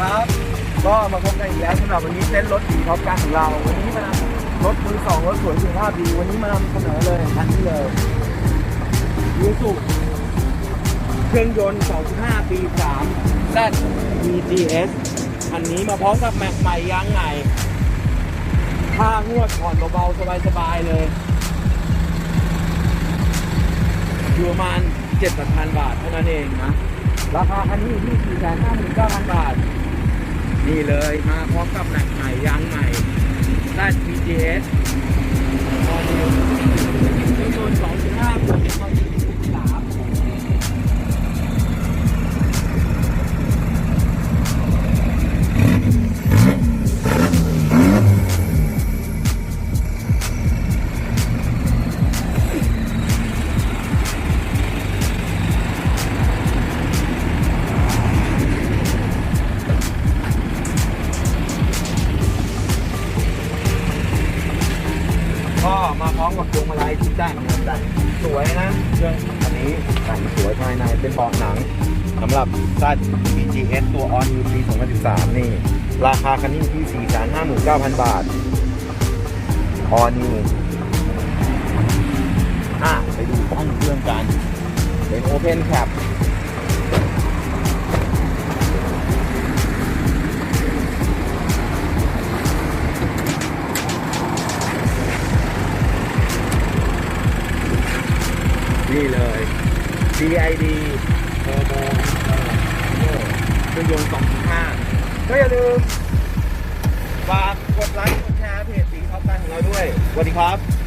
ครับ ก็มาพบกันอีกแล้วสำหรับวันนี้เต้นรถสีท็อปการของเรา วันนี้มานำรถมือสองรถสวยสุขภาพดี วันนี้มานำเสนอเลยคันนี้เลยยูสุเครื่องยนต์ 2.5 ปี3 Z EGS คันนี้มาพร้อมกับแม็กใหม่ยางใหม่ค่างวดผ่อนเบาๆ สบายๆ เลยอยู่ประมาณ7,000 บาทเท่านั้นเองนะ ราคาคันนี้อยู่ที่459,000 บาท นี่เลยมาพร้อมกับแม็กใหม่ยางใหม่ได้ PGS ก็มาพร้อมกับพวงมาลัยที่แต่งแต่งสวยนะเครื่องอันนี้แต่งสวยภายในเป็นเบาะหนังสำหรับซัด BGS ตัว On U ปี2013 นี่ ราคาคันนี้อยู่ที่ 459,000 บาท On U อะไปดูห้องเครื่องกัน เป็น Open Cap นี่ DID โ u r b o เครื่องยนต์2.5 ก็อย่าลืมฝากกดไลค์กดแชร์เพจสีท็อปกันของเราด้วยสวัสดีครับ